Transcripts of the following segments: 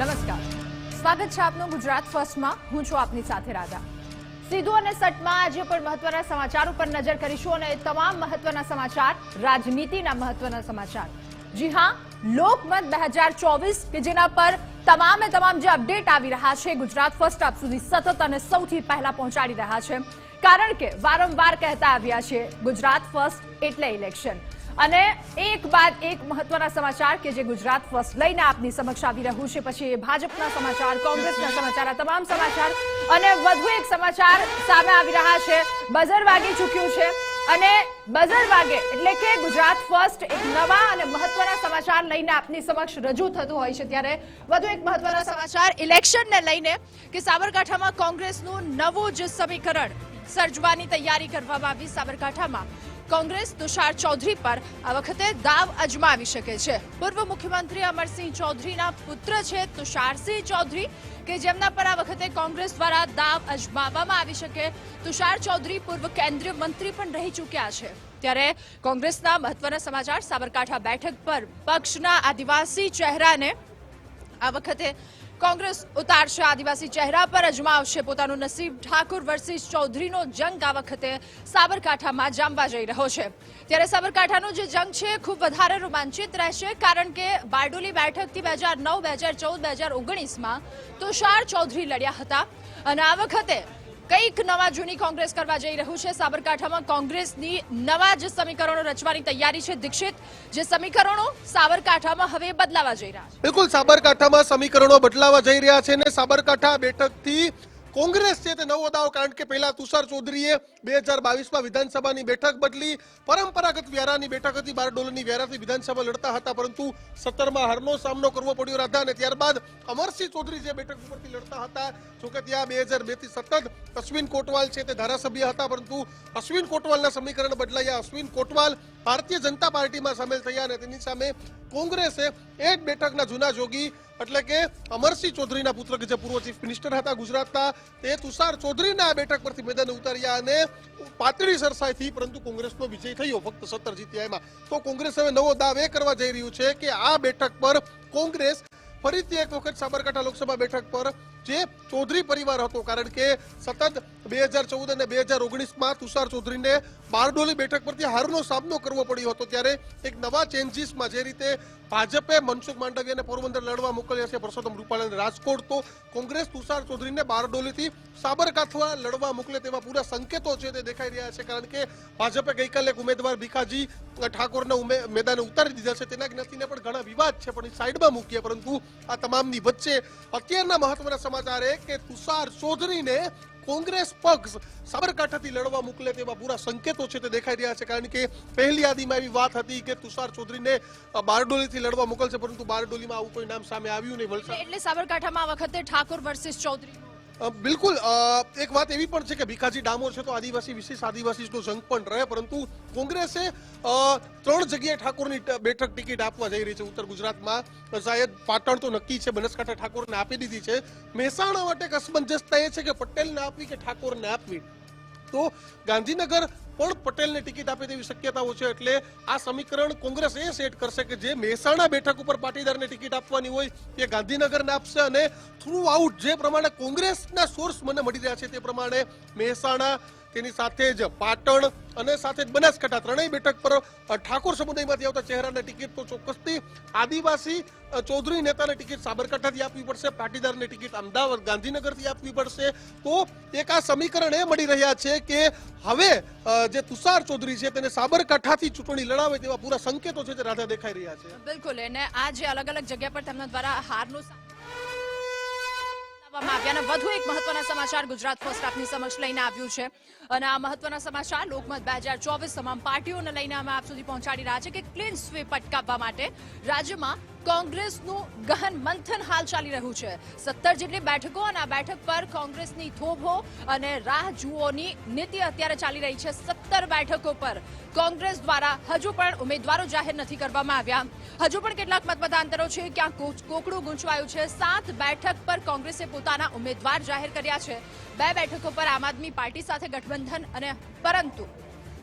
નમસ્કાર. સ્વાગત છે આપનું ગુજરાત ફર્સ્ટમાં. હું છું આપની સાથે રાધા. સીધું અને સટમાં આજે પણ મહત્વના સમાચાર ઉપર નજર કરીશું અને તમામ મહત્વના સમાચાર, રાજનીતિના મહત્વના સમાચાર. જી હા, લોકમત બે હજાર ચોવીસ કે જેના પર તમામે તમામ જે અપડેટ આવી રહ્યા છે, ગુજરાત ફર્સ્ટ આપ સુધી સતત અને સૌથી પહેલા પહોંચાડી રહ્યા છે. કારણ કે વારંવાર કહેતા આવ્યા છે, ગુજરાત ફર્સ્ટ એટલે ઇલેક્શન. અને એક બાદ એક મહત્વના સમાચાર કે જે ગુજરાત ફર્સ્ટ લઈને આપની સમક્ષ આવી રહ્યું છે. પછી ભાજપના સમાચાર, કોંગ્રેસના સમાચાર, આ તમામ સમાચાર. અને વધુ એક સમાચાર સામે આવી રહ્યા છે. બઝર વાગી ચૂક્યું છે. અને બઝર વાગે એટલે કે ગુજરાત ફર્સ્ટ એક નવા અને મહત્વના સમાચાર લઈને આપની સમક્ષ રજૂ થતું હોય છે. ત્યારે વધુ એક મહત્વના સમાચાર ઇલેક્શનને લઈને કે સાબરકાંઠામાં કોંગ્રેસનું નવું જ સમીકરણ સર્જવાની તૈયારી કરવામાં આવી સાબરકાંઠામાં. કોંગ્રેસ તુષાર ચૌધરી પર આ વખતે દાવ અજમાવી શકે છે. પૂર્વ મુખ્યમંત્રી અમરસિંહ ચૌધરીના પુત્ર છે તુષારસિંહ ચૌધરી, કે જેમના પર આ વખતે કોંગ્રેસ દ્વારા દાવ અજમાવવામાં આવી શકે. તુષાર ચૌધરી પૂર્વ કેન્દ્રીય મંત્રી પણ રહી ચૂક્યા છે. ત્યારે કોંગ્રેસના મહત્વના સમાચાર સાબરકાંઠા બેઠક પર. પક્ષના આદિવાસી ચહેરાને આ વખતે કોંગ્રેસ ઉતારશે આદિવાસી ચહેરા પર. અજમાવશે પોતાનું નસીબ. ઠાકુર વર્સિસ ચૌધરીનો જંગ આ વખતે સાબરકાંઠામાં જામવા જઈ રહ્યો છે. ત્યારે સાબરકાંઠાનો જે જંગ છે, ખૂબ વધારે રોમાંચિત રહેશે, કારણ કે બારડોલી બેઠકથી બે હજાર નવ, બે હજાર ચૌદ, બે હજાર ઓગણીસમાં તુષાર ચૌધરી લડ્યા હતા. અને આ વખતે કંઈક નવા જૂની કોંગ્રેસ કરવા જઈ રહ્યું છે. સાબરકાંઠામાં કોંગ્રેસની નવા જ સમીકરણો રચવાની તૈયારી છે દીક્ષિત, જે સમીકરણો સાબરકાંઠામાં હવે બદલાવા જઈ રહ્યા છે. બિલકુલ, સાબરકાંઠામાં સમીકરણો બદલાવા જઈ રહ્યા છે ને સાબરકાંઠા બેઠકથી કોંગ્રેસ છે તે નવો દાવ, કારણ કે પહેલા તુષાર ચૌધરીએ બે હજાર બાવીસમાં વિધાનસભાની બેઠક બદલી, પરંપરાગત વ્યારાની બેઠક હતી, બારડોલની વ્યારાથી વિધાનસભા લડતા હતા, પરંતુ સત્તરમાં હારનો સામનો કરવો પડ્યો રાધા, અને ત્યારબાદ અમરસિંહ ચૌધરી જે બેઠક ઉપરથી લડતા હતા, જોકે ત્યાં બે હજાર બેથી સતત અશ્વિન કોટવાલ છે તે ધારાસભ્ય હતા, પરંતુ અશ્વિન કોટવાલના સમીકરણ બદલાયા. અશ્વિન કોટવાલ ભારતીય જનતા પાર્ટીમાં સામેલ થયા, અને તેની સામે કોંગ્રેસે એ જ બેઠકના જૂના જોગી એટલે કે અમરસિંહ ચૌધરીના પુત્ર કે જે પૂર્વ ચીફ મિનિસ્ટર હતા ગુજરાતના, તે તુષાર ચૌધરીને આ બેઠક પરથી મેદાને ઉતાર્યા અને પાતળી સરસાઈથી, પરંતુ કોંગ્રેસનો વિજય થયો ફક્ત સત્તર જીત્યા એમાં. તો કોંગ્રેસ હવે નવો દાવ એ કરવા જઈ રહ્યું છે કે આ બેઠક પર કોંગ્રેસ ફરીથી એક વખત સાબરકાંઠા લોકસભા બેઠક પર જે ચૌધરી પરિવાર હતો, કારણ કે સતત બે હજાર ચૌદ અને બે હજાર ઓગણીસમાં તુષાર ચૌધરીને બારડોલી બેઠક પરથી હારનો સામનો કરવો પડ્યો હતો, ત્યારે એક નવા ચેન્જીસમાં જે રીતે ભાજપે મનસુખ માંડવિયાને પોરબંદર લડવા મોકલ્યા છે, પરસોત્તમ રૂપાલાને રાજકોટ, તો કોંગ્રેસ તુષાર ચૌધરીને બારડોલીથી સાબરકાંઠા લડવા મોકલે તેવા પૂરા સંકેતો છે તે દેખાઈ રહ્યા છે, કારણ કે ભાજપે ગઈકાલે ઉમેદવાર ભીખાજી ઠાકોરને મેદાને ઉતારી દીધા છે, તેના જ્ઞાતિને પણ ઘણા વિવાદ છે, પણ સાઈડમાં મૂકીએ પરંતુ આ તમામની વચ્ચે અત્યારના મહત્વના સમાચાર એ કે તુષાર ચૌધરીને કોંગ્રેસ પક્ષ સાબરકાંઠાથી લડવા મોકલે તેવા પૂરા સંકેતો છે તે દેખાઈ રહ્યા છે. કારણ કે પહેલી યાદીમાં એવી વાત હતી કે તુષાર ચૌધરીને બારડોલીથી લડવા મોકલશે, પરંતુ બારડોલીમાં આવું કોઈ નામ સામે આવ્યું નહીં. વલસાડ એટલે સાબરકાંઠામાં આ વખતે ઠાકોર વર્સિસ ચૌધરી. બિલકુલ એક વાત એવી પણ છે કે ભીખાજી ડામોર છે તો આદિવાસી વિશેષ આદિવાસીનો જંગ પણ રહે, પરંતુ કોંગ્રેસે ત્રણ જગ્યાએ ઠાકોરની બેઠક ટિકિટ આપવા જઈ રહી છે ઉત્તર ગુજરાતમાં. શાયદ પાટણ તો નક્કી છે, બનાસકાંઠા ઠાકોરને આપી દીધી છે. મહેસાણા માટે એક અસમંજસતા એ છે કે પટેલને આપવી કે ઠાકોરને આપવી? તો ગાંધીનગર પણ પટેલને ટિકિટ આપે તેવી શક્યતાઓ છે એટલે આ સમીકરણ કોંગ્રેસ એ સેટ કરશે કે જે મહેસાણા બેઠક ઉપર પાટીદારને ટિકિટ આપવાની હોય તે ગાંધીનગરને આપશે અને થ્રુ આઉટ જે પ્રમાણે કોંગ્રેસના સોર્સ મને મળી રહ્યા છે તે પ્રમાણે મહેસાણા તેની સાથે જ પાટણ અને સાથે જ બનાસકાંઠા ત્રણેય બેઠક પર ઠાકોર સમુદાયમાંથી આવતા ચહેરાને ટિકિટ તો ચોક્કસથી આદિવાસી ચૌધરી નેતાને ટિકિટ સાબરકાંઠાથી આપવી પડશે, પાટીદારને ટિકિટ અમદાવાદ ગાંધીનગરથી આપવી પડશે. તો એક આ સમીકરણ એ મળી રહ્યા છે કે હવે જે તુષાર ચૌધરી છે તેને સાબરકાંઠાથી ચૂંટણી લડાવે તેવા પૂરા સંકેતો છે તે રાધા દેખાઈ રહ્યા છે. બિલકુલ અને આ જે અલગ અલગ જગ્યા પર તેમના દ્વારા હારનું અને વધુ એક મહત્વના સમાચાર ગુજરાત ફર્સ્ટ આપની સમક્ષ લઈને આવ્યું છે. અને આ મહત્વના સમાચાર લોકમત બે હજાર ચોવીસ તમામ પાર્ટીઓને લઈને અમે આપ સુધી પહોંચાડી રહ્યા છે કે ક્લીન સ્વીપ અટકાવવા માટે રાજ્યમાં કોંગ્રેસનું ગહન મંથન હાલ ચાલી રહ્યું છે. સત્તર જેટલી બેઠકો અને આ બેઠક પર કોંગ્રેસની થોભો અને રાહ જુઓની નીતિ અત્યારે ચાલી રહી છે સત્તર બેઠકો પર. કોંગ્રેસ દ્વારા હજુ પણ ઉમેદવારો જાહેર નથી કરવામાં આવ્યા. હજુ પણ કેટલાક મતમતાંતરો છે ક્યાં કોકડું ગૂંચવાયું છે. સાત બેઠક પર કોંગ્રેસે પોતાના ઉમેદવાર જાહેર કર્યા છે. બે બેઠકો પર આમ આદમી પાર્ટી સાથે ગઠબંધન અને પરંતુ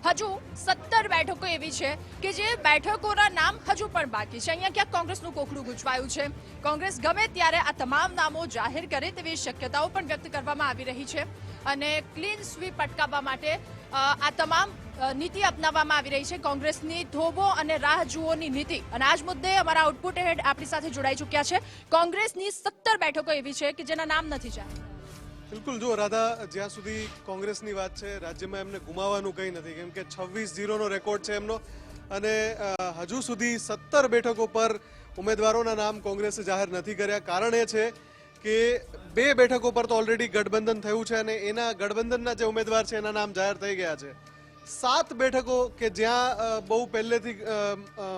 હજુ સત્તર બેઠકો એવી છે કે જે બેઠકોના નામ હજુ પણ બાકી છે. અહીંયા ક્યાંક કોંગ્રેસનું કોખડું ગૂંચવાયું છે. કોંગ્રેસ ગમે ત્યારે આ તમામ નામો જાહેર કરે તેવી શક્યતાઓ પણ વ્યક્ત કરવામાં આવી રહી છે અને ક્લીન સ્વીપ અટકાવવા માટે આ તમામ નીતિ અપનાવવામાં આવી રહી છે. કોંગ્રેસની થોભો અને રાહ જુઓની નીતિ. અને આ જ મુદ્દે અમારા આઉટપુટ હેડ આપણી સાથે જોડાઈ ચૂક્યા છે. કોંગ્રેસની સત્તર બેઠકો એવી છે કે જેના નામ નથી જાહેર. બિલકુલ, જો રાધા, જ્યાં સુધી કોંગ્રેસની વાત છે, રાજ્યમાં એમને ગુમાવવાનું કંઈ નથી, કેમ કે છવ્વીસ ઝીરોનો રેકોર્ડ છે એમનો. અને હજુ સુધી સત્તર બેઠકો પર ઉમેદવારોના નામ કોંગ્રેસે જાહેર નથી કર્યા. કારણ એ છે કે બે બેઠકો પર તો ઓલરેડી ગઠબંધન થયું છે અને એના ગઠબંધનના જે ઉમેદવાર છે, એના નામ જાહેર થઈ ગયા છે. સાત બેઠકો કે જ્યાં બહુ પહેલેથી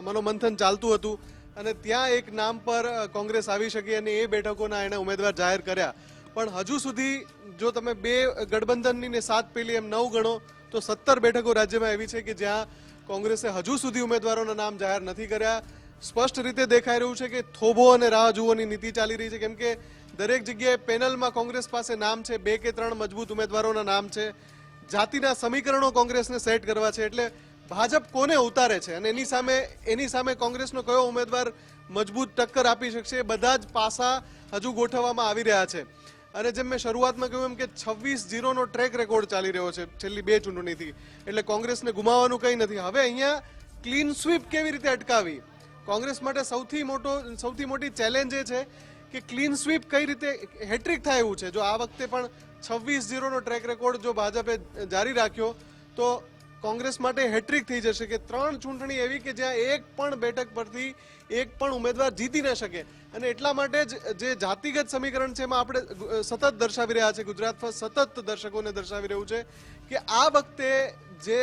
મનોમંથન ચાલતું હતું અને ત્યાં એક નામ પર કોંગ્રેસ આવી શકી અને એ બેઠકોના એણે ઉમેદવાર જાહેર કર્યા. પણ હજુ સુધી જો તમે બે ગઠબંધનની ને સાત પેલી એમ નવ ગણો, તો સત્તર બેઠકો રાજ્યમાં એવી છે કે જ્યાં કોંગ્રેસે હજુ સુધી ઉમેદવારોના નામ જાહેર નથી કર્યા. સ્પષ્ટ રીતે દેખાઈ રહ્યું છે કે થોભો અને રાહ જુઓની નીતિ ચાલી રહી છે. કેમ કે દરેક જગ્યાએ પેનલમાં કોંગ્રેસ પાસે નામ છે, બે કે ત્રણ મજબૂત ઉમેદવારોના નામ છે. જાતિના સમીકરણો કોંગ્રેસને સેટ કરવા છે, એટલે ભાજપ કોને ઉતારે છે? અને એની સામે એની સામે કોંગ્રેસનો કયો ઉમેદવાર મજબૂત ટક્કર આપી શકશે? બધા જ પાસા હજુ ગોઠવવામાં આવી રહ્યા છે. અને જેમ મેં શરૂઆતમાં કહ્યું એમ કે છવ્વીસ ઝીરોનો ટ્રેક રેકોર્ડ ચાલી રહ્યો છે છેલ્લી બે ચૂંટણીથી. એટલે કોંગ્રેસને ગુમાવવાનું કંઈ નથી. હવે અહીંયા ક્લીન સ્વીપ કેવી રીતે અટકાવી? કોંગ્રેસ માટે સૌથી મોટો, સૌથી મોટી ચેલેન્જ એ છે કે ક્લીન સ્વીપ કઈ રીતે, હેટ્રિક થાય એવું છે? જો આ વખતે પણ છવ્વીસ ઝીરોનો ટ્રેક રેકોર્ડ જો ભાજપે જારી રાખ્યો, તો કોંગ્રેસ માટે હેટ્રિક થઈ જશે કે ત્રણ ચૂંટણી એવી કે જ્યાં એક પણ બેઠક પરથી એક પણ ઉમેદવાર જીતી ન શકે. અને એટલા માટે જ જે જાતિગત સમીકરણ છે એમાં આપણે સતત દર્શાવી રહ્યા છે. ગુજરાત ફર્સ્ટ સતત દર્શકોને દર્શાવી રહ્યું છે કે આ વખતે જે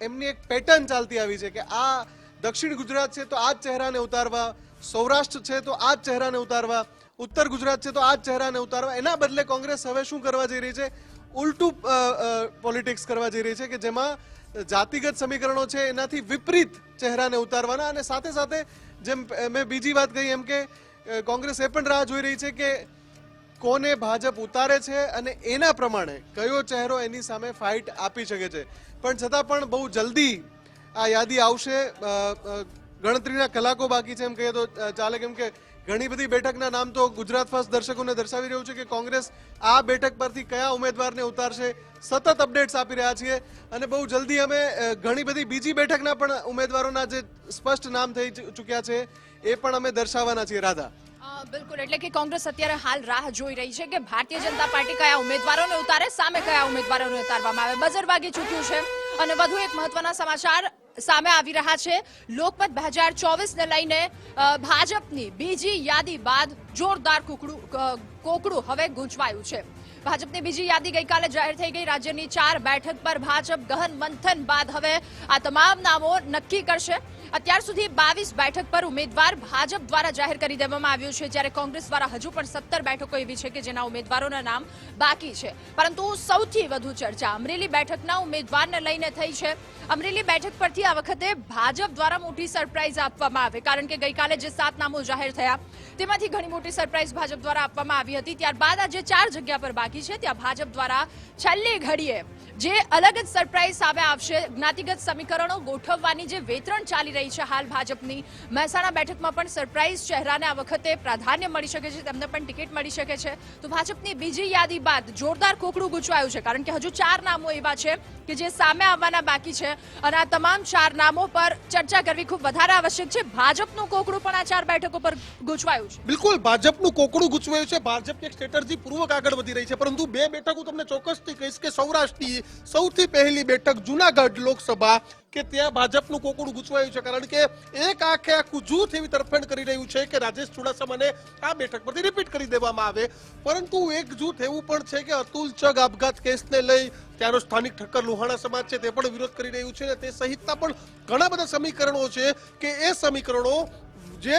એમની એક પેટર્ન ચાલતી આવી છે કે આ દક્ષિણ ગુજરાત છે તો આ જ ચહેરાને ઉતારવા, સૌરાષ્ટ્ર છે તો આ જ ચહેરાને ઉતારવા, ઉત્તર ગુજરાત છે તો આ જ ચહેરાને ઉતારવા. એના બદલે કોંગ્રેસ હવે શું કરવા જઈ રહી છે? ઉલટું પોલિટિક્સ કરવા જઈ રહી છે કે જેમાં જાતિગત સમીકરણો છે એનાથી વિપરીત ચહેરાને ઉતારવાના અને સાથે સાથે જેમ મેં બીજી વાત કહી એમ કે કોંગ્રેસ એ પણ રાહ જોઈ રહી છે કે કોને ભાજપ ઉતારે છે અને એના પ્રમાણે કયો ચહેરો એની સામે ફાઇટ આપી શકે છે. પણ છતાં પણ બહુ જલ્દી આ યાદી આવશે. ગણતરીના કલાકો બાકી છે એમ કહીએ તો ચાલે કેમ કે ઘણી બધી બેઠકના નામ તો ગુજરાત ફર્સ્ટ દર્શકોને દર્શાવી રહ્યું છે કે કોંગ્રેસ આ બેઠક પરથી કયા ઉમેદવારને ઉતારશે સતત અપડેટ્સ આપી રહ્યા છીએ. અને બહુ જલ્દી અમે ઘણી બધી બીજી બેઠકના પણ ઉમેદવારોના જે સ્પષ્ટ નામ થઈ ચૂક્યા છે. એ પણ અમે દર્શાવવાના છીએ, રાધા. બિલકુલ, એટલે કે કોંગ્રેસ અત્યારે હાલ રાહ જોઈ રહી છે કે ભારતીય જનતા પાર્ટી કયા ઉમેદવારોને ઉતારે, સામે કયા ઉમેદવારોને ઉતારવામાં આવે. બજર વાગી ચૂક્યું છે અને વધુ એક મહત્વના સમાચાર સામે આવી રહ્યા છે. લોકમત બે હજાર ચોવીસને લઈને ભાજપની બીજી યાદી બાદ જોરદાર કુકડું કોકડું હવે ગૂંચવાયું છે. ભાજપની બીજી યાદી ગઈકાલે જાહેર થઈ ગઈ. રાજ્યની ચાર બેઠક પર ભાજપ ગહન મંથન બાદ હવે આ તમામ નામો નક્કી કરશે. અત્યાર સુધી બાવીસ બેઠક પર ઉમેદવાર ભાજપ દ્વારા જાહેર કરી દેવામાં આવ્યું છે, જ્યારે કોંગ્રેસ દ્વારા હજુ પણ સત્તર બેઠકો એવી છે કે જેના ઉમેદવારોના નામ બાકી છે. પરંતુ સૌથી વધુ ચર્ચા અમરેલી બેઠકના ઉમેદવારને લઈને થઈ છે. અમરેલી બેઠક પરથી આ વખતે ભાજપ દ્વારા મોટી સરપ્રાઇઝ આપવામાં આવે, કારણ કે ગઈકાલે જે સાત નામો જાહેર થયા, તેમાંથી ઘણી મોટી સરપ્રાઇઝ ભાજપ દ્વારા આપવામાં આવી હતી. ત્યારબાદ આ જે ચાર જગ્યા પર બાકી છે, ત્યાં ભાજપ દ્વારા છેલ્લી ઘડીએ જે અલગ જ સરપ્રાઇઝ સામે આવશે. જ્ઞાતિગત સમીકરણો ગોઠવવાની જે વેતરણ ચાલી રહી છે હાલ ભાજપની. મહેસાણા બેઠકમાં પણ સરપ્રાઇઝ ચહેરાને આ વખતે પ્રાધાન્ય મળી શકે છે, તેમને પણ ટિકિટ મળી શકે છે. તો ભાજપની બીજી યાદી બાદ જોરદાર કોકડું ગૂંચવાયું છે, કારણ કે હજુ ચાર નામો એવા છે કે જે સામે આવવાના બાકી છે અને આ તમામ ચાર નામો પર ચર્ચા કરવી ખૂબ વધારે આવશ્યક છે. ભાજપનું કોકડું પણ આ ચાર બેઠકો પર ગૂંચવાયું છે. બિલકુલ, ભાજપનું કોકડું ગૂંચવાયું છે. ભાજપ એક સ્ટ્રેટર્જી પૂર્વક આગળ વધી રહી છે. પરંતુ બે બેઠક હું તમને ચોક્કસથી કહીશ કે સૌરાષ્ટ્રની સૌથી પહેલી બેઠક જુનાગઢ લોકસભા કે ત્યાં ભાજપનું કોકડું ગૂંચવાયું છે. કારણ કે એક આખે આખું જૂથ એવી તરફેણ કરી રહ્યું છે કે રાજેશ ચુડાસમાને આ બેઠક પરથી રિપીટ કરી દેવામાં આવે. પરંતુ એક જૂથ એવું પણ છે કે અતુલ ચગ આપઘાત કેસને લઈ ત્યાંનો સ્થાનિક ઠક્કર લુહાણા સમાજ છે, તે પણ વિરોધ કરી રહ્યું છે અને તે સહિતના પણ ઘણા બધા સમીકરણો છે કે એ સમીકરણો જે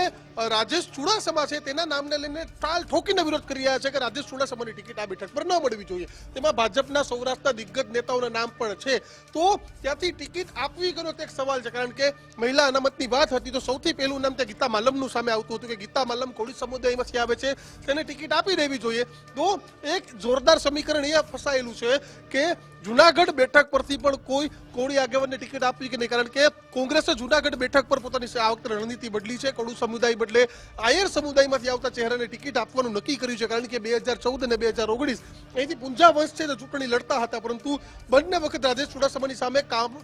રાજેશ ચુડાસમા છે તેના નામને લઈને ટાળ ઠોકીને વિરોધ કરી રહ્યા છે કે રાજેશ ચુડાસમાની ટિકિટ આ બેઠક પર ન મળવી જોઈએ. તેમાં ભાજપના સૌરાષ્ટ્રના દિગ્ગજ નેતાઓના નામ પણ છે. તો ત્યાંથી ટિકિટ આપવી ગયો તે એક સવાલ છે, કારણ કે મહિલા અનામતની વાત હતી તો સૌથી પહેલું નામ ત્યાં ગીતા માલમનું સામે આવતું હતું કે ગીતા માલમ કોળી સમુદાયમાંથી આવે છે. તેને ટિકિટ આપી દેવી જોઈએ. તો એક જોરદાર સમીકરણ એ ફસાયેલું છે કે જુનાગઢ બેઠક પરથી પણ કોઈ કોળી આગેવાનને ટિકિટ આપવી કે નહીં? કારણ કે કોંગ્રેસે જુનાગઢ બેઠક પર પોતાની આ વખતે રણનીતિ બદલી છે. કડુ સમુદાય બદલે આયર સમુદાયમાંથી આવતા ચહેરાને ટિકિટ આપવાનું નક્કી કર્યું છે, કારણ કે બે હજાર ચૌદ અને બે હજાર ઓગણીસ અહીંથી પુંજાવંશ છે તે ચૂંટણી લડતા હતા, પરંતુ બંને વખત રાજેશ ચુડાસમાની સામે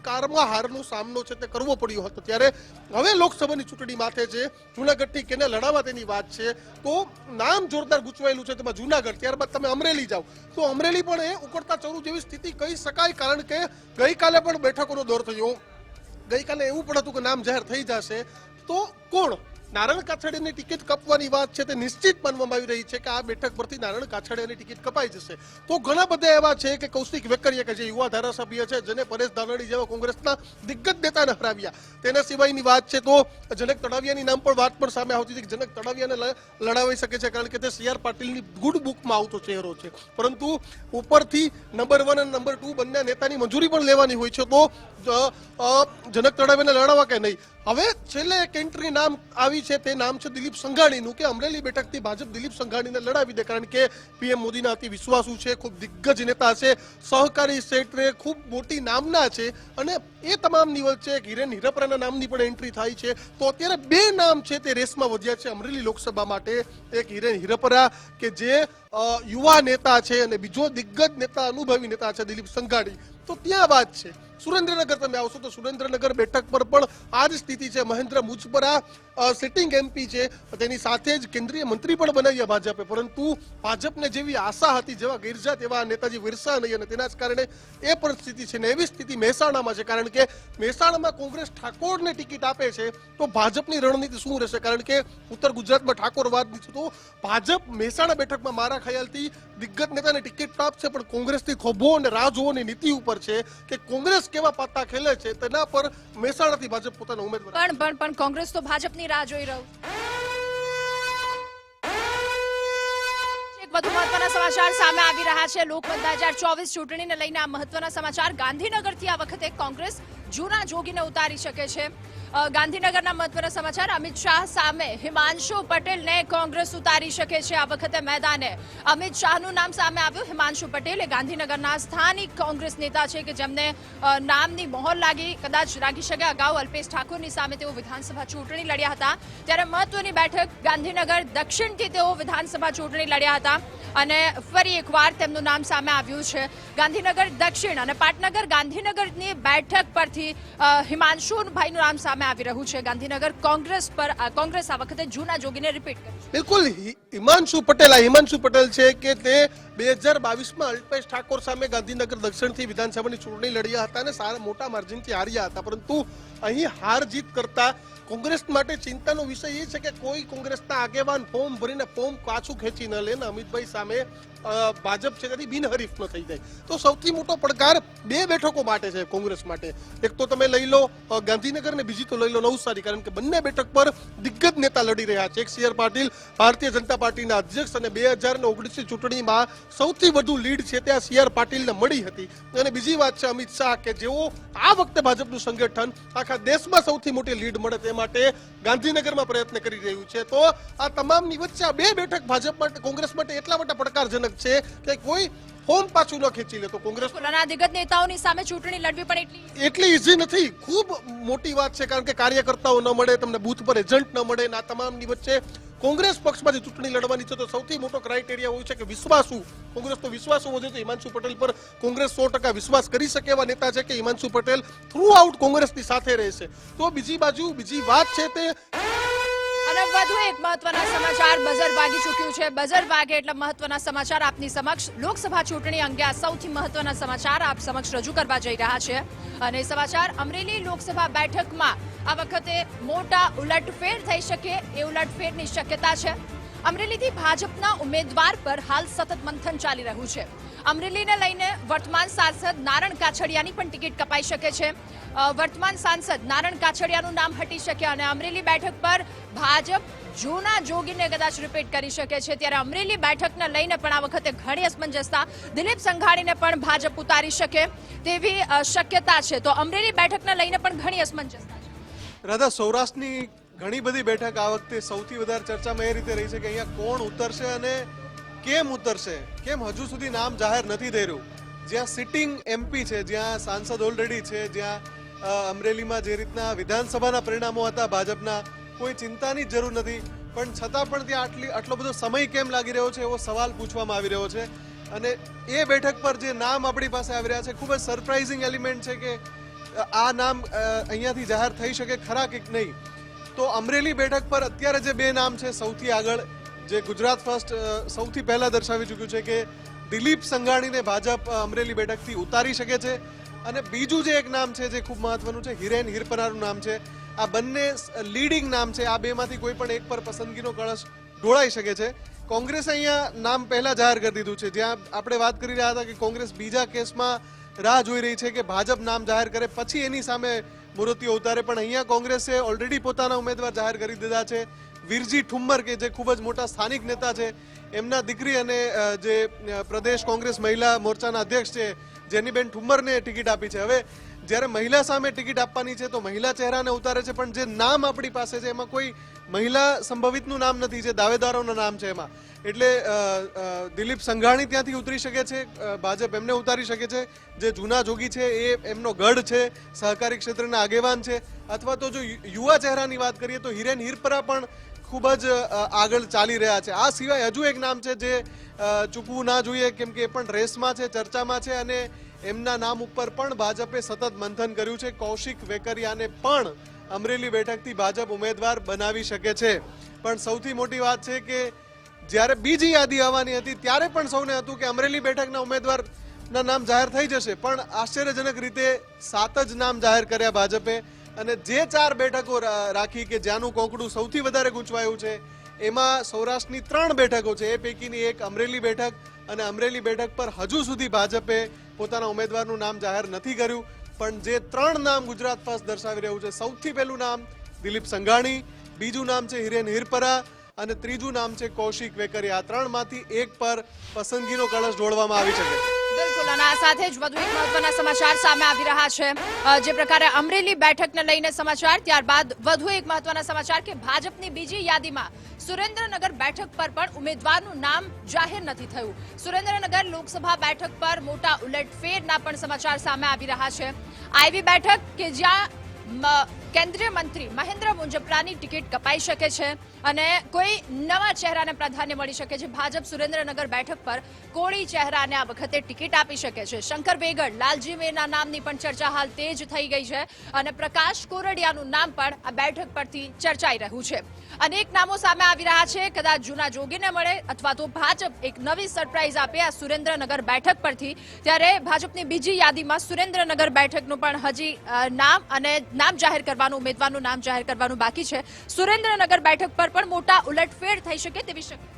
કારમાં હારનો સામનો છે તે કરવો પડ્યો હતો. ત્યારે હવે લોકસભાની ચૂંટણી માથે છે, જુનાગઢથી કેને લડાવવા તેની વાત છે, તો નામ જોરદાર ગૂંચવાયેલું છે તેમાં જુનાગઢ, ત્યારબાદ તમે અમરેલી જાઓ. તો અમરેલી પણ એ ઉકળતા ચરું જેવી સ્થિતિ કહી શકાય, કારણ કે ગઈકાલે પણ બેઠકોનો દોર થયો. ગઈકાલે એવું પણ હતું કે નામ જાહેર થઈ જશે. તો કોણ? નારાયણ કાછડિયાની ટિકિટ કપવાની વાત છે તે નિશ્ચિત માનવામાં આવી રહી છે કે આ બેઠક પરથી નારણ કાછડિયાની ટિકિટ કપાઈ જશે. તો ઘણા બધા એવા છે કે કૌશિક વેકરિયા કે જે યુવા ધારાસભ્ય છે, જેને પરેશ ધાનાણી જેવા કોંગ્રેસના દિગ્ગજ નેતાને હરાવ્યા તેના સિવાયની વાત છે તો જનક તળાવિયાની નામ પણ વાત પણ સામે આવતી હતી કે જનક તળાવિયાને લડાવી શકે છે કારણ કે તે સી આર પાટીલની ગુડ બુકમાં આવતો ચહેરો છે. પરંતુ ઉપરથી નંબર વન અને નંબર ટુ બંને નેતાની મંજૂરી પણ લેવાની હોય છે તો જનક તળાવિયાને લડાવવા કે નહીં? હવે છેલ્લે એક એન્ટ્રી નામ આવી છે તે નામ છે દિલીપ સંઘાણીનું કે અમરેલી બેઠકથી ભાજપ દિલીપ સંઘાણીને લડાવી દે કારણ કે પીએમ મોદીના અતિ વિશ્વાસુ છે, ખૂબ દિગ્ગજ નેતા છે, સહકારી ક્ષેત્રે ખૂબ મોટી નામના છે અને એ તમામની વચ્ચે એક હિરેન હિરપરાના નામની પણ એન્ટ્રી થાય છે. તો અત્યારે બે નામ છે તે રેસમાં વધ્યા છે અમરેલી લોકસભા માટે. એક હિરેન હિરપરા કે જે યુવા નેતા છે અને બીજો દિગ્ગજ નેતા, અનુભવી નેતા છે દિલીપ સંઘાણી. તો ત્યાં વાત છે. સુરેન્દ્રનગર તમે આવશો તો સુરેન્દ્રનગર બેઠક પર પણ આ જ સ્થિતિ છે. મહેન્દ્ર મુજપરા સિટિંગ એમપી છે. તેની સાથે જ કેન્દ્રીય મંત્રી પણ બનાવ્યા ભાજપે. પરંતુ ભાજપને જેવી આશા હતી, જેવા ગિરજા તેવા નેતાજી વિરસા નહીં અને તેના જ કારણે એ પરિસ્થિતિ છે ને એવી સ્થિતિ મહેસાણામાં છે. કારણ કે મહેસાણામાં કોંગ્રેસ ઠાકોરને ટિકિટ આપે છે, તો ભાજપની રણનીતિ શું રહેશે? કારણ કે ઉત્તર ગુજરાતમાં ઠાકોરવાદની છે તો ભાજપ મહેસાણા બેઠકમાં મારા ખ્યાલથી દિગ્ગજ નેતાને ટિકિટ પ્રાપ્ત છે પણ કોંગ્રેસથી ખોભો અને રાહ જોવાની નીતિ ઉપર છે કે કોંગ્રેસ કેવા પાતા ખેલે છે, તેના પર મહેસાણાથી ભાજપ પોતાના ઉમેદવાર પણ પણ કોંગ્રેસ તો ભાજપની રાહ જોઈ રહ્યું મહત્વના સમાચાર સામે આવી રહ્યા છે. લોક બે હજાર ચોવીસ ચૂંટણીને લઈને આ મહત્વના સમાચાર. ગાંધીનગરથી આ વખતે કોંગ્રેસ જૂના જોગીને ઉતારી શકે છે. ગાંધીનગરના મહત્વના સમાચાર, અમિત શાહ સામે હિમાંશુ પટેલને કોંગ્રેસ ઉતારી શકે છે. આ વખતે મેદાને અમિત શાહનું નામ સામે આવ્યું. હિમાંશુ પટેલ એ ગાંધીનગરના સ્થાનિક કોંગ્રેસ નેતા છે કે જેમને નામની મોહર લાગી, કદાચ લાગી શકે અગાઉ અલ્પેશ ઠાકોરની સામે તેઓ વિધાનસભા ચૂંટણી લડ્યા હતા. ત્યારે મહત્વની બેઠક ગાંધીનગર, દક્ષિણથી તેઓ વિધાનસભા ચૂંટણી લડ્યા હતા અને ફરી એકવાર તેમનું નામ સામે આવ્યું છે. ગાંધીનગર દક્ષિણ અને પાટનગર ગાંધીનગરની બેઠક પરથી અ, હિમાંશુભાઈનું નામ સામે આવી રહ્યું છે. ગાંધીનગર કોંગ્રેસ પર કોંગ્રેસ આ વખતે જૂના જોગીને રિપીટ કરી બિલકુલ હિમાંશુ પટેલ આ હિમાંશુ પટેલ છે કે તે બે હજાર બાવીસમાં અલ્પેશ ઠાકોર સામે ગાંધીનગર દક્ષિણથી વિધાનસભાની ચૂંટણી લડ્યા હતા અને સારા મોટા માર્જિનથી હાર્યા હતા. પરંતુ અહીં હાર જીત કરતા કોંગ્રેસ માટે ચિંતાનો વિષય એ છે કે કોઈ કોંગ્રેસના આગેવાન ફોર્મ ભરીને ફોર્મ પાછું ખેંચી ન લે ને અમિતભાઈ સામે ભાજપ છે તેની બિનહરીફ ન થઈ જાય. તો સૌથી મોટો પડકાર બે બેઠકો માટે છે કોંગ્રેસ માટે. એક તો તમે લઈ લો ગાંધીનગર ને બીજી તો લઈ લો નવસારી, કારણ કે બંને બેઠક પર દિગ્ગજ નેતા લડી રહ્યા છે. એક સી પાટીલ ભારતીય જનતા પાર્ટીના અધ્યક્ષ અને બે હજાર ને ઓગણીસની ચૂંટણીમાં સૌથી વધુ લીડ છે ત્યાં સી આર પાટીલને મળી હતી. અને બીજી વાત છે અમિત શાહ કે જેઓ આ વખતે ભાજપનું સંગઠન આખા દેશમાં સૌથી મોટી લીડ મળે તે માટે ગાંધીનગરમાં પ્રયત્ન કરી રહ્યું છે. તો આ તમામની વચ્ચે આ બે બેઠક ભાજપ માટે કોંગ્રેસ માટે એટલા માટે પડકારજનક છે કે કોઈ ફોર્મ પાછું ન ખેંચી લે તો કોંગ્રેસ આ દિગ્ગજ નેતાઓની સામે ચૂંટણી લડવી પણ એટલી એટલી ઈઝી નથી. ખૂબ મોટી વાત છે કારણ કે કાર્યકર્તાઓ ન મળે તમને બૂથ પર એજન્ટ ન મળે ને આ તમામની વચ્ચે કોંગ્રેસ પક્ષમાંથી ચૂંટણી લડવાની છે તો સૌથી મોટો ક્રાઇટેરિયા હોય છે કે વિશ્વાસુ. કોંગ્રેસ તો વિશ્વાસુ વધે તો હિમાંશુ પટેલ પર કોંગ્રેસ સો ટકા વિશ્વાસ કરી શકે એવા નેતા છે કે હિમાંશુ પટેલ થ્રુ આઉટ કોંગ્રેસની સાથે રહેશે. તો બીજી બાજુ, બીજી વાત છે તે વધુ એક મહત્વના સમાચાર. બઝર વાગી ચૂક્યું છે. બઝર વાગે એટલે મહત્વના સમાચાર આપની સમક્ષ. લોકસભા ચૂંટણી અંગે સૌથી મહત્વના સમાચાર આપ સમક્ષ રજૂ કરવા જઈ રહ્યા છે. અને સમાચાર, અમરેલી લોકસભા બેઠકમાં આ વખતે મોટા ઉલટફેર થઈ શકે એ ઉલટફેરની શક્યતા છે. અમરેલીથી ભાજપના ઉમેદવાર પર હાલ સતત મંથન ચાલી રહ્યું છે. અમરેલીને લઈને વર્તમાન સાંસદ નારણ કાછડિયાની પણ ટિકિટ કપાઈ શકે છે. વર્તમાન સાંસદ નારણ કાછડિયાનું નામ હટી શકે અને અમરેલી બેઠક પર ભાજપ જૂના જોગીને કદાચ રિપીટ કરી શકે છે. ત્યારે અમરેલી બેઠકને લઈને પણ આ વખતે ઘણી અસમંજસતા. દિલીપ સંઘાણીને પણ ભાજપ ઉતારી શકે તેવી શક્યતા છે. તો અમરેલી બેઠકને લઈને પણ ઘણી અસમંજસતા છે. રાધા, સૌરાષ્ટ્રની ઘણી બધી બેઠક આ વખતે સૌથી વધારે ચર્ચામાં એ રીતે રહી છે કે અહીંયા કોણ ઉતરશે અને કેમ ઉતરશે? કેમ હજુ સુધી નામ જાહેર નથી થઈ રહ્યું જ્યાં સિટિંગ એમપી છે, જ્યાં સાંસદ ઓલરેડી છે, જ્યાં અમરેલીમાં જે રીતના વિધાનસભાના પરિણામો હતા, ભાજપના, કોઈ ચિંતાની જ જરૂર નથી. પણ છતાં પણ ત્યાં આટલી, આટલો બધો સમય કેમ લાગી રહ્યો છે એવો સવાલ પૂછવામાં આવી રહ્યો છે. અને એ બેઠક પર જે નામ આપણી પાસે આવી રહ્યા છે, ખૂબ જ સરપ્રાઇઝિંગ એલિમેન્ટ છે કે આ નામ અહીંયાથી જાહેર થઈ શકે ખરા કે નહીં? તો અમરેલી બેઠક પર અત્યારે જે બે નામ છે, સૌથી આગળ જે ગુજરાત ફર્સ્ટ સૌથી પહેલા દર્શાવી ચૂક્યું છે કે દિલીપ સંઘાણીને ભાજપ અમરેલી બેઠકથી ઉતારી શકે છે. અને બીજું જે એક નામ છે જે ખૂબ મહત્વનું છે, હિરેન હિરપનારનું નામ છે. આ બંને લીડિંગ નામ છે. આ બેમાંથી કોઈ પણ એક પર પસંદગીનો કળશ ઢોળાઈ શકે છે. કોંગ્રેસે અહીંયા નામ પહેલાં જાહેર કરી દીધું છે. જ્યાં આપણે વાત કરી રહ્યા હતા કે કોંગ્રેસ બીજા કેસમાં રાહ જોઈ રહી છે કે ભાજપ નામ જાહેર કરે, પછી એની સામે મૂર્તિઓ ઉતારે. પણ અહીંયા કોંગ્રેસે ઓલરેડી પોતાના ઉમેદવાર જાહેર કરી દીધા છે. વીરજી ઠુમ્મર, કે જે ખૂબ જ મોટા સ્થાનિક નેતા છે, એમના દીકરી અને જે પ્રદેશ કોંગ્રેસ મહિલા મોરચાના અધ્યક્ષ છે, જેનીબેન ઠુમ્મરને ટિકિટ આપી છે. હવે, જ્યારે મહિલા સામે ટિકિટ આપવાની છે, તો મહિલા ચહેરાને ઉતારે છે, પણ જે નામ આપણી પાસે છે, એમાં કોઈ મહિલા સંભવિતનું નામ નથી, જે દાવેદારોના નામ છે એમાં. એટલે દિલીપ સંઘાણી ત્યાંથી ઉતરી શકે છે ભાજપ એમને ઉતારી શકે છે. જે જૂના જોગી છે, એ એમનો ગઢ છે, સહકારી ક્ષેત્રના આગેવાન છે. અથવા તો જો યુવા ચહેરાની વાત કરીએ, તો હિરેન હિરપરા પણ ખૂબ જ આગળ ચાલી રહ્યા છે. આ સિવાય હજુ એક નામ છે જે ચૂકવું ના જોઈએ, કેમ કે એ પણ રેસમાં છે, ચર્ચામાં છે અને એમના નામ ઉપર પણ ભાજપે સતત મંથન કર્યું છે. કૌશિક વેકરિયાને પણ અમરેલી બેઠકથી ભાજપ ઉમેદવાર બનાવી શકે છે. પણ સૌથી મોટી વાત છે કે, જ્યારે બીજી યાદી આવવાની હતી, ત્યારે પણ સૌને હતું કે અમરેલી બેઠકના ઉમેદવારના નામ જાહેર થઈ જશે. પણ આશ્ચર્યજનક રીતે સાત જ નામ જાહેર કર્યા ભાજપે. અને જે ચાર બેઠકો રાખી કે જ્યાંનું કોંકડું સૌથી વધારે ગૂંચવાયું છે, એમાં સૌરાષ્ટ્રની ત્રણ બેઠકો છે. એ પૈકીની એક અમરેલી બેઠક અને અમરેલી બેઠક પર હજુ સુધી ભાજપે પોતાના ઉમેદવારનું નામ જાહેર નથી કર્યું, પણ જે ત્રણ નામ ગુજરાત ફર્સ્ટ દર્શાવી રહ્યું છે, સૌથી પહેલું નામ દિલીપ સંઘાણી, બીજું નામ છે હિરેન હિરપરા અને ત્રીજું નામ છે કૌશિક વેકરિયા. આ ત્રણમાંથી એક પર પસંદગીનો કળશ ઢોળવામાં આવી શકે. છે બિલકુલ. સાથે જ વધુ એક મહત્વના સમાચાર સામે આવી રહ્યા છે. જે પ્રકારે અમરેલી બેઠકને લઈને સમાચાર, ત્યારબાદ વધુ એક મહત્વના સમાચાર કે ભાજપની બીજી યાદીમાં સુરેન્દ્રનગર બેઠક પર પણ ઉમેદવારનું નામ જાહેર નથી થયું. સુરેન્દ્રનગર લોકસભા બેઠક પર મોટા ઉલટફેરના પણ સમાચાર સામે આવી રહ્યા છે. આઈવી બેઠક કે જ્યાં કેન્દ્રીય મંત્રી મહેન્દ્ર મુંજપરાની ટિકિટ કપાઈ શકે છે અને કોઈ નવા ચહેરાને પ્રાધાન્ય મળી શકે છે. ભાજપ સુરેન્દ્રનગર બેઠક પર કોળી ચહેરાને આ વખતે ટિકિટ આપી શકે છે. શંકર બેગડ, લાલજી મેરના નામની પણ ચર્ચા હાલ તેજ થઈ ગઈ છે અને પ્રકાશ કોરડિયાનું નામ પણ આ બેઠક પરથી ચર્ચાઈ રહ્યું છે. અનેક નામો સામે આવી રહ્યા છે. કદાચ જૂના જોગીને મળે અથવા તો ભાજપ એક નવી સરપ્રાઇઝ આપે આ સુરેન્દ્રનગર બેઠક પરથી. ત્યારે ભાજપની બીજી યાદીમાં સુરેન્દ્રનગર બેઠકનું પણ હજી નામ અને નામ જાહેર કરવાનું, ઉમેદવારનું નામ જાહેર કરવાનું બાકી છે. સુરેન્દ્રનગર બેઠક પર પણ મોટા ઉલટફેર થઈ શકે તેવી શક્યતા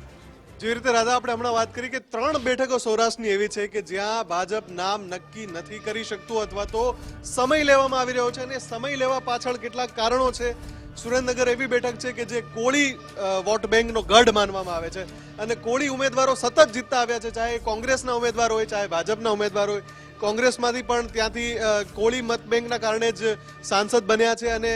જે રીતે રાધા, આપણે હમણાં વાત કરી કે ત્રણ બેઠકો સૌરાષ્ટ્રની એવી છે કે જ્યાં ભાજપ નામ નક્કી નથી કરી શકતું અથવા તો સમય લેવામાં આવી રહ્યો છે અને સમય લેવા પાછળ કેટલાક કારણો છે. સુરેન્દ્રનગર એવી બેઠક છે કે જે કોળી વોટ બેંકનો ગઢ માનવામાં આવે છે અને કોળી ઉમેદવારો સતત જીતતા આવ્યા છે, ચાહે કોંગ્રેસના ઉમેદવાર હોય, ચાહે ભાજપના ઉમેદવાર હોય. કોંગ્રેસમાંથી પણ ત્યાંથી કોળી મત બેંકના કારણે જ સાંસદ બન્યા છે અને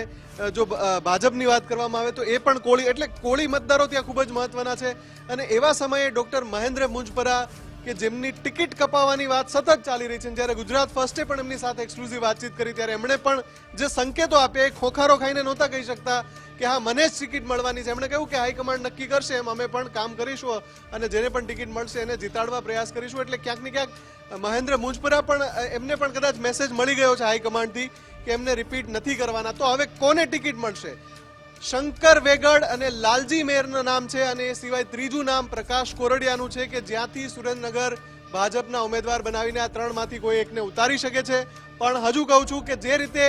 જો ભાજપની વાત કરવામાં આવે તો એ પણ કોળી, એટલે કોળી મતદારો ત્યાં ખૂબ જ મહત્વના છે. અને એવા સમયે ડોક્ટર મહેન્દ્ર મુંજપરા કે જેમની ટિકિટ કપાવવાની વાત સતત ચાલી રહી છે. જ્યારે ગુજરાત ફર્સ્ટે પણ એમની સાથે એક્સક્લુઝિવ વાતચીત કરી, ત્યારે એમણે પણ જે સંકેતો આપ્યા, એ ખોખારો ખાઈને નહોતા કહી શકતા કે હા, મને જ ટિકિટ મળવાની છે. એમણે કહ્યું કે હાઈકમાન્ડ નક્કી કરશે, એમ અમે પણ કામ કરીશું અને જેને પણ ટિકિટ મળશે એને જીતાડવા પ્રયાસ કરીશું. એટલે ક્યાંક ને ક્યાંક મહેન્દ્ર મુંજપરા પણ એમને પણ કદાચ મેસેજ મળી ગયો છે હાઈકમાન્ડથી કે એમને રિપીટ નથી કરવાના. તો હવે કોને ટિકિટ મળશે? શંકર વેગડ અને લાલજી મેરનું નામ છે અને એ સિવાય ત્રીજું નામ પ્રકાશ કોરડિયાનું છે કે જ્યાંથી સુરેન્દ્રનગર ભાજપના ઉમેદવાર બનાવીને આ ત્રણમાંથી કોઈ એકને ઉતારી શકે છે. પણ હજુ કહું છું કે જે રીતે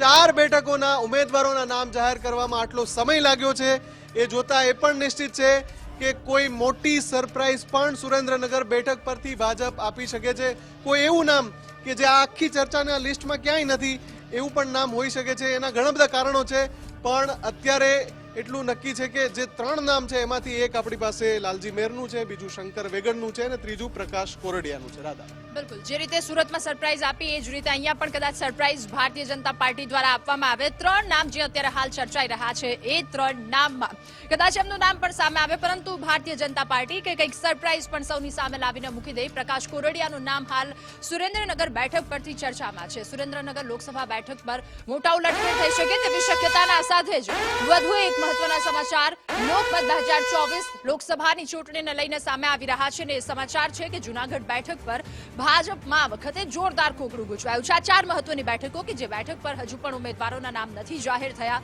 ચાર બેઠકોના ઉમેદવારોના નામ જાહેર કરવામાં આટલો સમય લાગ્યો છે, એ જોતા એ પણ નિશ્ચિત છે કે કોઈ મોટી સરપ્રાઈઝ પણ સુરેન્દ્રનગર બેઠક પરથી ભાજપ આપી શકે છે. કોઈ એવું નામ કે જે આખી ચર્ચાના લિસ્ટમાં ક્યાંય નથી, એવું પણ નામ હોઈ શકે છે. એના ઘણા બધા કારણો છે. પણ અત્યારે એટલું નક્કી છે કે જે ત્રણ નામ છે, એમાંથી એક આપણી પાસે લાલજી મેરનું છે, બીજું શંકર વેગડનું છે અને ત્રીજું પ્રકાશ કોરડિયાનું છે. રાધા. બિલકુલ. જે રીતે સુરતમાં સરપ્રાઈઝ આપી, એ જ રીતે અહીંયા પણ કદાચ સરપ્રાઈઝ ભારતીય જનતા પાર્ટી દ્વારા આપવામાં આવે. ત્રણ નામ જે અત્યારે હાલ ચર્ચાઈ રહ્યા છે, એ ત્રણ નામમાં. કદાચ એમનું નામ પણ સામે આવે, પરંતુ ભારતીય જનતા પાર્ટી કે કંઈક સરપ્રાઈઝ પણ સૌની સામે લાવીને મૂકી દે. પ્રકાશ કોરડિયાનું નામ હાલ સુરેન્દ્રનગર બેઠક પરથી ચર્ચામાં છે. સુરેન્દ્રનગર લોકસભા બેઠક પર મોટા ઉલટફેર થઈ શકે તેવી શક્યતાના સાથે જ વધુ એક સમાચાર. બે હજાર ચોવીસ લોકસભાની ચૂંટણીને લઈને સામે આવી રહ્યા છે એ સમાચાર છે કે જુનાગઢ બેઠક પર ભાજપમાં વખતે જોરદાર કોકડું ગુંચવાયું છે. આ ચાર મહત્વની બેઠકો કે જે બેઠક પર હજુ પણ ઉમેદવારોના નામ નથી જાહેર થયા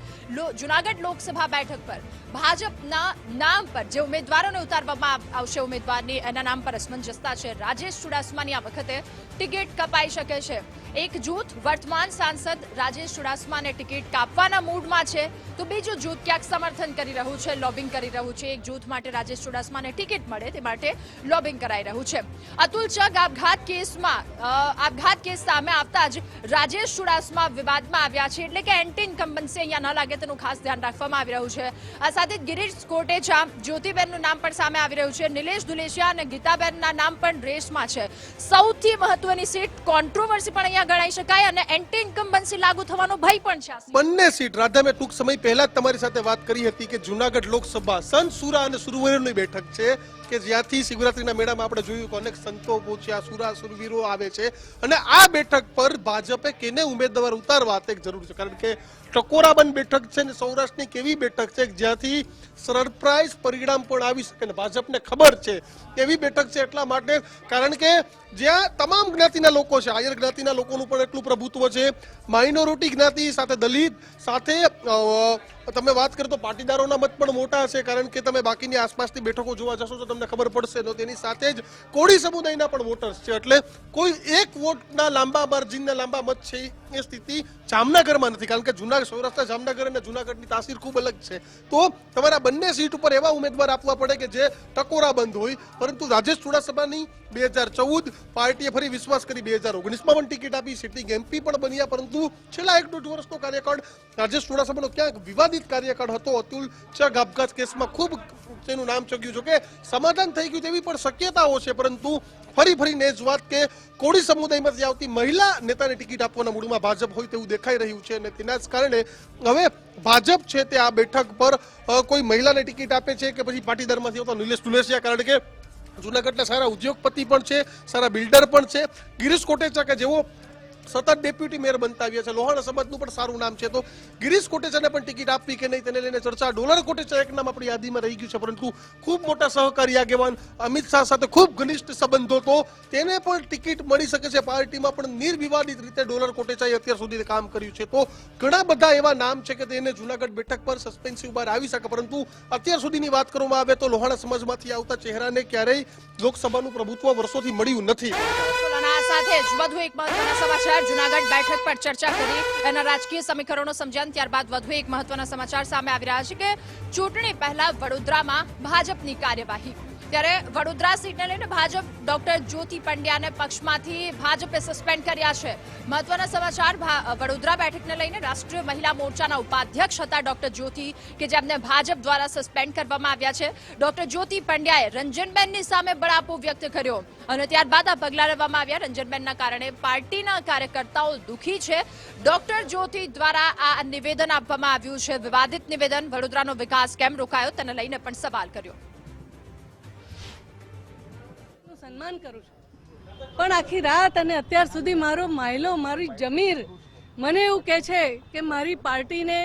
જુનાગઢ લોકસભા બેઠક પર ભાજપના નામ પર જે ઉમેદવારોને ઉતારવામાં આવશે ઉમેદવારની, એના નામ પર અસમંજસતા છે. રાજેશ ચુડાસમાની આ વખતે ટિકિટ કપાઈ શકે છે. એક જૂથ વર્તમાન સાંસદ રાજેશ ચુડાસમાને ટિકિટ કાપવાના મૂડમાં છે. તો બીજું જૂથ ક્યાંક સમર્થન કરી રહ્યું છે, લોબિંગ કરી રહ્યું છે. એક જૂથ માટે રાજેશ ચુડાસમાને ટિકિટ મળે, તે માટે લોબિંગ કરાઈ રહ્યું છે. અતુલ ચગ આપઘાત કેસમાં આપઘાત કેસ સામે આવતા જ રાજેશ ચુડાસમા વિવાદમાં આવ્યા છે. એટલે કે એન્ટી ઇન્કમ્બન્સી અહીંયા ન લાગે તેનું ખાસ ધ્યાન રાખવામાં આવી રહ્યું છે. આ સાથે ગિરીશ કોટેચા જ્યોતિબેનનું નામ પણ સામે આવી રહ્યું છે. નિલેશ દુલેશિયા અને ગીતાબેનના નામ પણ રેસમાં છે. સૌથી મહત્વની સીટ કોન્ટ્રોવર્સી પણ અહીંયા ગણાઈ શકાય અને એન્ટી ઇન્કમ્બન્સી લાગુ થવાનો ભય પણ છે બંને સીટ, રાધા, મેં ટૂંક સમય પહેલા જ તમારી સાથે વાત કરી હતી કે જુનાગઢ લોકસભા સંત સુરા અને સુરવીરોની બેઠક છે. કે જ્યાંથી શિવરાત્રીના મેળામાં આપણે જોયું કે અનેક સંતો પહોંચ્યા, સુરા સુરવીરો આવે છે. અને આ બેઠક પર ભાજપે કેને ઉમેદવાર ઉતારવા તે જરૂર છે? કારણ કે ટકોરાબંધ બેઠક છે ને સૌરાષ્ટ્રની કેવી બેઠક છે? જ્યાંથી સરપ્રાઇઝ પરિણામ પણ આવી શકે ને ભાજપને ખબર છે. એવી બેઠક છે એટલા માટે કારણ કે જ્યાં તમામ જ્ઞાતિના લોકો છે આયર જ્ઞાતિના લોકોનું પણ એટલું પ્રભુત્વ છે. માઇનોરિટી જ્ઞાતિ સાથે દલિત, સાથે તમે વાત કરો તો પાટીદારોના મત પણ મોટા છે, કારણ કે તમે બાકીની આસપાસની બેઠકો જોવા જશો તો તમને ખબર પડશે. તો તેની સાથે જ કોળી સમુદાયના પણ વોટર્સ છે. એટલે કોઈ એક વોટના લાંબા માર્જિનના લાંબા મત છે એ સ્થિતિ જામનગરમાં નથી. કારણ કે જુનાગઢ સૌરાષ્ટ્ર જામનગર અને જુનાગઢની તાસીર ખૂબ અલગ છે. તો તમારા બંને સીટ ઉપર એવા ઉમેદવાર આપવા પડે કે જે ટકોરા બંધ હોય. પરંતુ રાજેશ ચુડાસમાની બે હજાર ચૌદ પાર્ટીએ ફરી વિશ્વાસ કરી બે હજાર ઓગણીસમાં પણ ટિકિટ આપી. સિટિંગ એમપી પણ બન્યા, પરંતુ છેલ્લા એક દોઢ વર્ષનો કાર્યકાળ રાજેશ ચુડાસમાનો ક્યાંક વિવાદિત કાર્યકાળ હતો. અતુલ ચગ આપઘાત કેસમાં ખૂબ તેનું નામ ચગ્યું. છે કે સમાધાન થઈ ગયું તેવી પણ શક્યતાઓ છે. પરંતુ ફરી ફરીને જ વાત કે કોળી સમુદાયમાંથી આવતી મહિલા નેતાને ટિકિટ આપવાના મૂડમાં ભાજપ હોય તેવું દેખાઈ રહ્યું છે અને તેના જ કારણે હવે ભાજપ છે તે આ બેઠક પર કોઈ મહિલાને ટિકિટ આપે છે કે પછી પાટીદારમાંથી આવતા નિલેશ દુલેસિયા કારણ કે જુનાગઢના સારા ઉદ્યોગપતિ પણ છે, સારા બિલ્ડર પણ છે. ગિરીશ કોટેચા કે જેઓ સતત ડેપ્યુટી મેયર બનતા આવ્યા છે. લોહાણા સમાજનું પણ સારું નામ છે. તો ગિરીશ કોટેચાને પણ ટિકિટ આપવી કે નહીં તેને લઈને ચર્ચા. ડોલર કોટેચા એક નામ આપણી યાદીમાં રહી ગયું છે, પરંતુ ખૂબ મોટા સહકારી આગેવાન અમિત શાહ સાથે ખૂબ ઘનિષ્ઠ સંબંધો, તો તેને પણ ટિકિટ મળી શકે છે. પાર્ટીમાં પણ નિર્વિવાદિત રીતે ડોલર કોટેચાએ અત્યાર સુધી કામ કર્યું છે. તો ઘણા બધા એવા નામ છે કે તેને જુનાગઢ બેઠક પર સસ્પેન્સિવ ઊભા આવી શકે, પરંતુ અત્યાર સુધીની વાત કરવામાં આવે તો લોહાણા સમાજમાંથી આવતા ચહેરાને ક્યારેય લોકસભાનું પ્રભુત્વ વર્ષોથી મળ્યું નથી. સાથે જ વધુ એક મહત્વના સમાચાર. જુનાગઢ બેઠક પર ચર્ચા કરી એના રાજકીય સમીકરણો સમજ્યા ત્યારબાદ વધુ એક મહત્વના સમાચાર સામે આવી રહ્યા છે કે ચૂંટણી પહેલા વડોદરામાં ભાજપની કાર્યવાહી. ત્યારે વડોદરા સીટને લઈને ભાજપ ડોક્ટર જ્યોતિ પંડ્યાને પક્ષમાંથી ભાજપે સસ્પેન્ડ કર્યા છે. મહત્વના સમાચાર વડોદરા બેઠકને લઈને રાષ્ટ્રીય મહિલા મોરચાના ઉપાધ્યક્ષ હતા ડોક્ટર જ્યોતિ, કે જેમને ભાજપ દ્વારા સસ્પેન્ડ કરવામાં આવ્યા છે. ડોક્ટર જ્યોતિ પંડ્યાએ રંજનબેનની સામે બળાપો વ્યક્ત કર્યો અને ત્યારબાદ આ પગલાં લેવામાં આવ્યા. રંજનબેનના કારણે પાર્ટીના કાર્યકર્તાઓ દુઃખી છે. ડોક્ટર જ્યોતિ દ્વારા આ નિવેદન આપવામાં આવ્યું છે. વિવાદિત નિવેદન વડોદરાનો વિકાસ કેમ રોકાયો તેને લઈને પણ સવાલ કર્યો. સન્માન કરું છું. પણ આખી રાત અને અત્યાર સુધી મારો માયલો, મારી જમીર મને એવું કહે છે કે મારી પાર્ટીને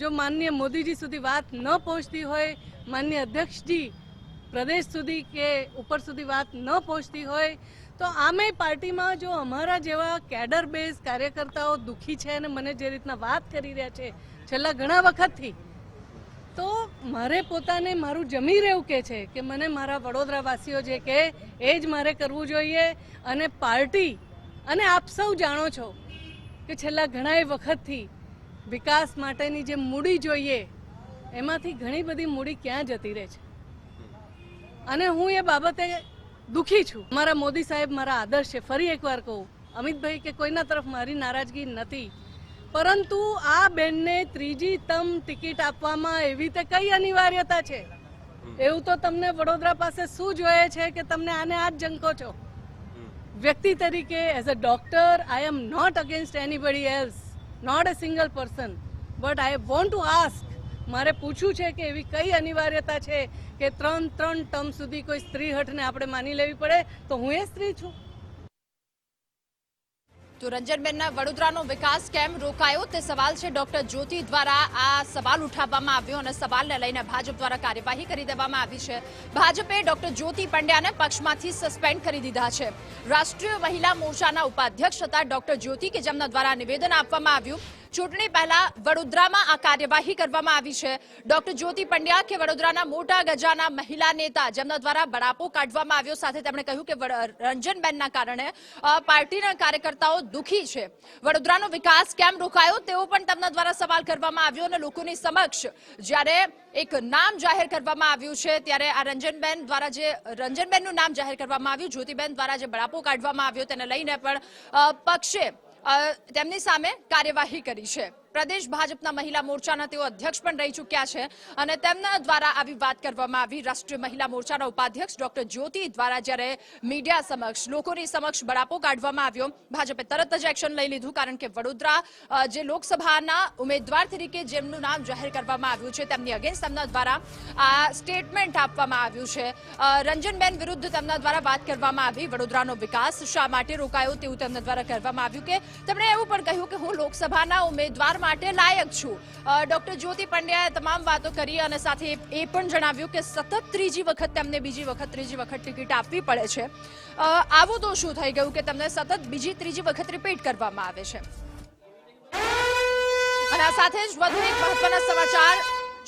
જો માનનીય મોદીજી સુધી વાત ન પહોંચતી હોય, માનનીય અધ્યક્ષજી પ્રદેશ સુધી કે ઉપર સુધી વાત ન પહોંચતી હોય, તો આમે પાર્ટીમાં જો અમારા જેવા કેડર બેઝ કાર્યકર્તાઓ દુઃખી છે અને મને જે રીતના વાત કરી રહ્યા છે, છેલ્લા ઘણા વખતથી તો મારે પોતાને મારું જમીર એવું કે છે કે મને મારા વડોદરાવાસીઓ જે કે એ જ મારે કરવું જોઈએ અને પાર્ટી, અને આપ સૌ જાણો છો કે છેલ્લા ઘણાય વખતથી વિકાસ માટેની જે મૂડી જોઈએ, એમાંથી ઘણી બધી મૂડી ક્યાં જતી રહે છે. અને હું એ બાબતે દુઃખી છું. મારા મોદી સાહેબ મારા આદર્શ છે. ફરી એકવાર કહું, અમિતભાઈ કે કોઈના તરફ મારી નારાજગી નથી પરંતુ આ બેનને ત્રીજી તમ ટિકિટ આપવામાં એવી રીતે કઈ અનિવાર્યતા છે? એવું તો તમને વડોદરા પાસે શું જોઈએ છે કે તમને આને આ જ જંકો છો વ્યક્તિ તરીકે as a doctor I am not against anybody else not a single person but I want to ask મારે પૂછવું છે કે એવી કઈ અનિવાર્યતા છે કે ત્રણ ત્રણ ટર્મ સુધી કોઈ સ્ત્રી હઠને આપણે માની લેવી પડે? તો હું એ સ્ત્રી છું. તો રંજનબેનના વડોદરાનો વિકાસ કેમ રોકાયો? તે સવાલ છે ડોક્ટર જ્યોતિ દ્વારા આ સવાલ ઉઠાવવામાં આવ્યો અને સવાલને લઈને ભાજપ દ્વારા કાર્યવાહી કરી દેવામાં આવી છે. ભાજપે ડોક્ટર જ્યોતિ પંડ્યાને પક્ષમાંથી સસ્પેન્ડ કરી દીધા છે. રાષ્ટ્રીય મહિલા મોરચાના ઉપાધ્યક્ષ હતા ડોક્ટર જ્યોતિ કે જેમના દ્વારા નિવેદન આપવામાં આવ્યું. ચૂંટણી પહેલા વડોદરામાં આ કાર્યવાહી કરવામાં આવી છે. ડોક્ટર જ્યોતિ પંડ્યા કે વડોદરાના મોટા ગજાના મહિલા નેતા જેમના દ્વારા બળાપો કાઢવામાં આવ્યો, સાથે તેમણે કહ્યું કે રંજનબેનના કારણે પાર્ટીના કાર્યકર્તાઓ દુઃખી છે. વડોદરાનો વિકાસ કેમ રોકાયો તેવો પણ તેમના દ્વારા સવાલ કરવામાં આવ્યો અને લોકોની સમક્ષ જ્યારે એક નામ જાહેર કરવામાં આવ્યું છે, ત્યારે આ રંજનબેન દ્વારા જે, રંજનબેનનું નામ જાહેર કરવામાં આવ્યું, જ્યોતિબેન દ્વારા જે બળાપો કાઢવામાં આવ્યો, તેને લઈને પણ પક્ષે તેમની સામે કાર્યવાહી કરી છે. પ્રદેશ ભાજપના મહિલા મોરચાના તેઓ અધ્યક્ષ પણ રહી ચૂક્યા છે અને તેમના દ્વારા આવી વાત કરવામાં આવી. રાષ્ટ્રીય મહિલા મોરચાના ઉપાધ્યક્ષ ડોક્ટર જ્યોતિ દ્વારા જ્યારે મીડિયા સમક્ષ, લોકોની સમક્ષ બળાપો કાઢવામાં આવ્યો, ભાજપે તરત જ એક્શન લઈ લીધું કારણ કે વડોદરા જે લોકસભાના ઉમેદવાર તરીકે જેમનું નામ જાહેર કરવામાં આવ્યું છે, તેમની અગેન્સ્ટ તેમના દ્વારા આ સ્ટેટમેન્ટ આપવામાં આવ્યું છે. રંજનબેન વિરુદ્ધ તેમના દ્વારા વાત કરવામાં આવી. વડોદરાનો વિકાસ શા માટે રોકાયો તેવું તેમના દ્વારા કરવામાં આવ્યું કે તેમણે એવું પણ કહ્યું કે હું લોકસભાના ઉમેદવાર માટે લાયક છું. ડૉક્ટર જ્યોતિ પંડ્યાએ તમામ વાતો કરી અને સાથે એ પણ જણાવ્યું કે સતત ત્રીજી વખત તેમને બીજી વખત ત્રીજી વખત ટિકિટ આપવી પડે છે. આવું તો શું થઈ ગયું કે તમને સતત બીજી ત્રીજી વખત રિપીટ કરવામાં આવે છે? અને આ સાથે જ વધુ એક મહત્વના સમાચાર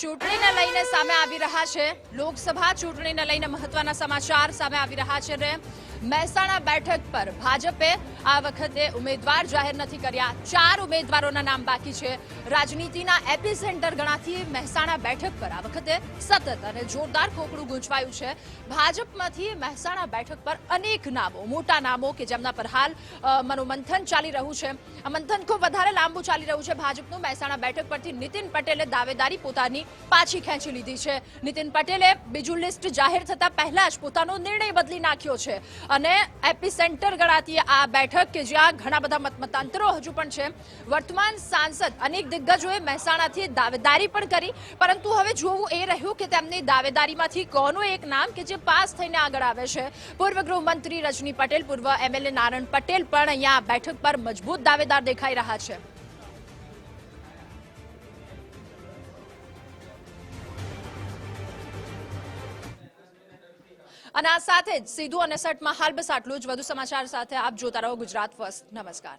ચૂંટણીને લઈને સામે આવી રહ્યા છે. લોકસભા ચૂંટણીને લઈને મહત્વના સમાચાર સામે આવી રહ્યા છે. અને મહેસાણા બેઠક પર ભાજપે આ વખતે ઉમેદવાર જાહેર નથી કર્યા. ચાર ઉમેદવારોના નામ બાકી છે. રાજનીતિના એપી સેન્ટર ગણાતી મહેસાણા બેઠક પર આ વખતે સતત અને જોરદાર ખોકડું ગૂંચવાયું છે. ભાજપમાંથી મહેસાણા બેઠક પર અનેક નામો, મોટા નામો કે જેમના પર હાલ મનોમંથન ચાલી રહ્યું છે. આ મંથન ખૂબ વધારે લાંબુ ચાલી રહ્યું છે. ભાજપનું મહેસાણા બેઠક પરથી નીતિન પટેલે દાવેદારી પોતાની પાછી ખેંચી લીધી છે. નીતિન પટેલે બીજું લિસ્ટ જાહેર થતા પહેલા જ પોતાનો નિર્ણય બદલી નાખ્યો છે. અને એપી સેન્ટર ગણાતી આ બેઠક કે જ્યાં ઘણા બધા મતમતાંતરો હજુ પણ છે. વર્તમાન સાંસદ અનેક દિગ્ગજોએ મહેસાણાથી દાવેદારી પણ કરી, પરંતુ હવે જોવું એ રહ્યું કે તેમની દાવેદારીમાંથી કોનું એક નામ કે જે પાસ થઈને આગળ આવે છે. પૂર્વ ગૃહમંત્રી રજની પટેલ, પૂર્વ એમએલએ નારાયણ પટેલ પણ અહીંયા બેઠક પર મજબૂત દાવેદાર દેખાઈ રહ્યા છે. અને આ સાથે જ સીધું અને સટમાં હાલ બસ આટલું જ. વધુ સમાચાર સાથે આપ જોતા રહો ગુજરાત ફર્સ્ટ. નમસ્કાર.